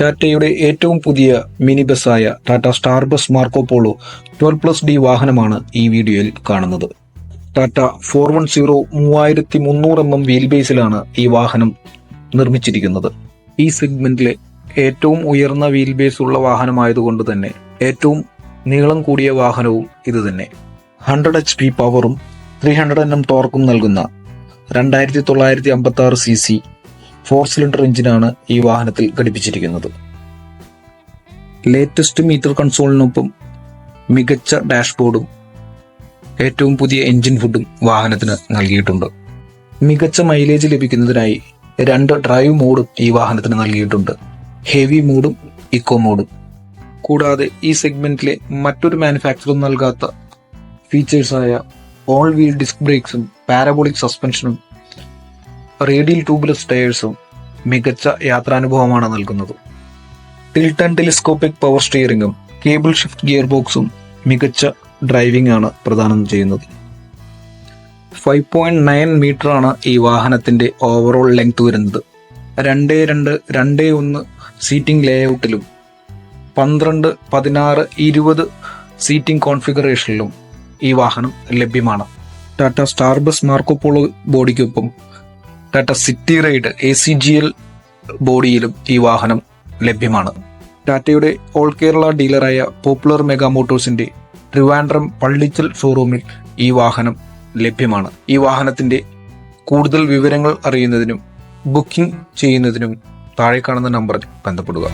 ടാറ്റയുടെ ഏറ്റവും പുതിയ mini ബസ്സായ Tata star bus Marco Polo twelve plus D വാഹനമാണ് ഈ വീഡിയോയിൽ കാണുന്നത്. ടാറ്റ ഫോർ വൺ സീറോ മൂവായിരത്തി മുന്നൂറ് എം എം വീൽ ബേസിലാണ് ഈ വാഹനം നിർമ്മിച്ചിരിക്കുന്നത്. ഈ സെഗ്മെന്റിലെ ഏറ്റവും ഉയർന്ന വീൽ ബേസ് ഉള്ള വാഹനമായതുകൊണ്ട് തന്നെ ഏറ്റവും നീളം കൂടിയ വാഹനവും ഇത് തന്നെ. ഹൺഡ്രഡ് എച്ച് പി പവറും ത്രീ ഹൺഡ്രഡ് എൻ എം ടോർക്കും നൽകുന്ന രണ്ടായിരത്തി തൊള്ളായിരത്തി അമ്പത്തി ആറ് സി സി ഫോർ സിലിണ്ടർ എഞ്ചിനാണ് ഈ വാഹനത്തിൽ ഘടിപ്പിച്ചിരിക്കുന്നത്. ലേറ്റസ്റ്റ് മീറ്റർ കൺസോളിനൊപ്പം മികച്ച ഡാഷ്ബോർഡും ഏറ്റവും പുതിയ എഞ്ചിൻ ഫുഡും വാഹനത്തിന് നൽകിയിട്ടുണ്ട്. മികച്ച മൈലേജ് ലഭിക്കുന്നതിനായി രണ്ട് ഡ്രൈവ് മോഡും ഈ വാഹനത്തിന് നൽകിയിട്ടുണ്ട്. ഹെവി മോഡും ഇക്കോ മോഡും. കൂടാതെ ഈ സെഗ്മെന്റിലെ മറ്റൊരു മാനുഫാക്ചറും നൽകാത്ത ഫീച്ചേഴ്സായ ഓൾ വീൽ ഡിസ്ക് ബ്രേക്സും പാരബോളിക് സസ്പെൻഷനും റേഡിയൽ ട്യൂബ്ലെസ് ടയേഴ്സും മികച്ച യാത്രാനുഭവമാണ് നൽകുന്നത്. ടിൽട്ടൺ ടെലിസ്കോപ്പിക് പവർ സ്റ്റിയറിംഗും കേബിൾ ഷിഫ്റ്റ് ഗിയർ ബോക്സും മികച്ച ഡ്രൈവിംഗ് ആണ് പ്രദാനം ചെയ്യുന്നത്. ഫൈവ് പോയിന്റ് നയൻ മീറ്റർ ആണ് ഈ വാഹനത്തിന്റെ ഓവറോൾ ലെങ്ത് വരുന്നത്. രണ്ട് രണ്ട് രണ്ട് ഒന്ന് സീറ്റിംഗ് ലേഔട്ടിലും പന്ത്രണ്ട് പതിനാറ് ഇരുപത് സീറ്റിംഗ് കോൺഫിഗറേഷനിലും ഈ വാഹനം ലഭ്യമാണ്. Tata Starbus Marco Polo ബോഡിക്കൊപ്പം Tata city ride A C G L ബോഡിയിലും ഈ വാഹനം ലഭ്യമാണ്. ടാറ്റയുടെ ഓൾ കേരള ഡീലറായ പോപ്പുലർ മെഗാ മോട്ടോഴ്സിന്റെ ട്രിവാൻഡ്രം പള്ളിച്ചൽ ഷോറൂമിൽ ഈ വാഹനം ലഭ്യമാണ്. ഈ വാഹനത്തിന്റെ കൂടുതൽ വിവരങ്ങൾ അറിയുന്നതിനും ബുക്കിംഗ് ചെയ്യുന്നതിനും താഴെ കാണുന്ന നമ്പറിൽ ബന്ധപ്പെടുക.